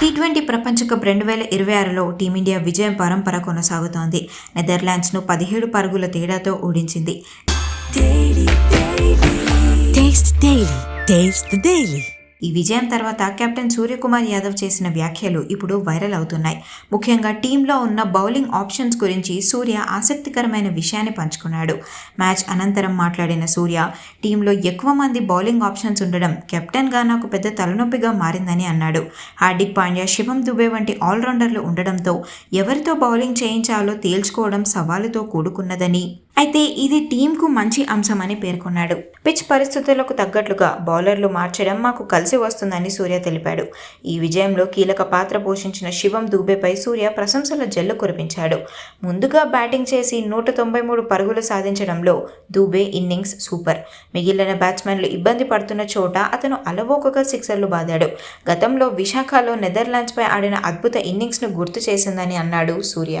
T twenty ప్రపంచ cup రెండు వేల ఇరవై ఆరులో టీమిండియా విజయం పరంపర కొనసాగుతోంది. నెదర్లాండ్స్ను పదిహేడు పరుగుల తేడాతో ఓడించింది. ఈ విజయం తర్వాత కెప్టెన్ సూర్యకుమార్ యాదవ్ చేసిన వ్యాఖ్యలు ఇప్పుడు వైరల్ అవుతున్నాయి. ముఖ్యంగా టీంలో ఉన్న బౌలింగ్ ఆప్షన్స్ గురించి సూర్య ఆసక్తికరమైన విషయాన్ని పంచుకున్నాడు. మ్యాచ్ అనంతరం మాట్లాడిన సూర్య టీంలో ఎక్కువ మంది బౌలింగ్ ఆప్షన్స్ ఉండడం కెప్టెన్గా నాకు పెద్ద తలనొప్పిగా మారిందని అన్నాడు. హార్దిక్ పాండ్యా శివం దుబే వంటి ఆల్రౌండర్లు ఉండడంతో ఎవరితో బౌలింగ్ చేయించాలో తేల్చుకోవడం సవాలుతో కూడుకున్నదని అయితే ఇది టీంకు మంచి అంశమని పేర్కొన్నాడు. పిచ్ పరిస్థితులకు తగ్గట్లుగా బౌలర్లు మార్చడం మాకు కలిసి వస్తుందని సూర్య తెలిపాడు. ఈ విజయంలో కీలక పాత్ర పోషించిన శివం దూబేపై సూర్య ప్రశంసల జల్లు కురిపించాడు. ముందుగా బ్యాటింగ్ చేసి నూట తొంభై మూడు పరుగులు సాధించడంలో దూబే ఇన్నింగ్స్ సూపర్. మిగిలిన బ్యాట్స్మెన్లు ఇబ్బంది పడుతున్న చోట అతను అలవోకగా సిక్సర్లు బాదాడు. గతంలో విశాఖలో నెదర్లాండ్స్పై ఆడిన అద్భుత ఇన్నింగ్స్ను గుర్తు చేసిందని అన్నాడు సూర్య.